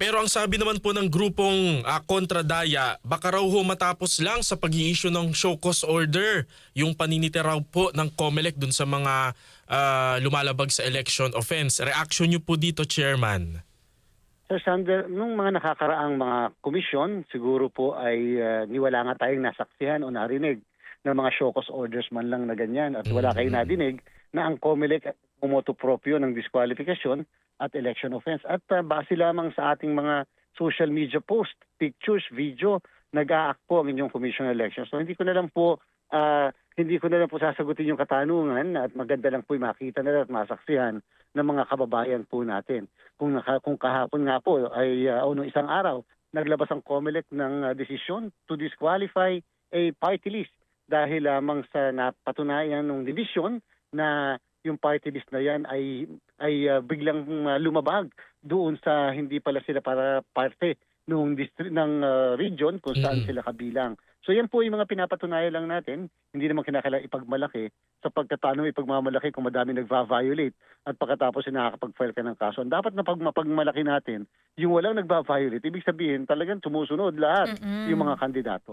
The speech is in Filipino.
Pero ang sabi naman po ng grupong ah, Kontradaya, baka raw ho matapos lang sa pag issue ng show cause order yung paninita raw po ng COMELEC dun sa mga ah, lumalabag sa election offense. Reaction niyo po dito, Chairman? Sir Sander, nung mga nakakaraang mga komisyon, siguro po ay uh, niwala nga tayong nasaksihan o narinig ng mga show cause orders man lang na ganyan at wala kayong nadinig na ang COMELEC umoto proprio ng disqualification at election offense. At uh, base lamang sa ating mga social media post, pictures, video, nag-a-act po ang inyong Commission on Elections. So hindi ko na lang po ah, hindi ko na lang po sasagutin yung katanungan at maganda lang po makita na at masaksihan ng mga kababayan po natin. Kung, naka, kung kahapon nga po ay uh, o nung isang araw, naglabas ang COMELEC ng uh, desisyon to disqualify a party list dahil lamang sa napatunayan ng division na yung party list na yan ay ay uh, biglang uh, lumabag doon sa hindi pala sila para parte nung district ng uh, region kung saan Mm. sila kabilang. So yan po yung mga pinapatunayan lang natin. Hindi naman kinakailangan ipagmalaki sapagkat paano ipagmamalaki kung madami nagva-violate at pagkatapos ay nakakapag-file ka ng kaso. Ang dapat na pag mapagmalaki natin, yung walang nagva-violate, ibig sabihin talagang sumusunod lahat Mm-mm. yung mga kandidato.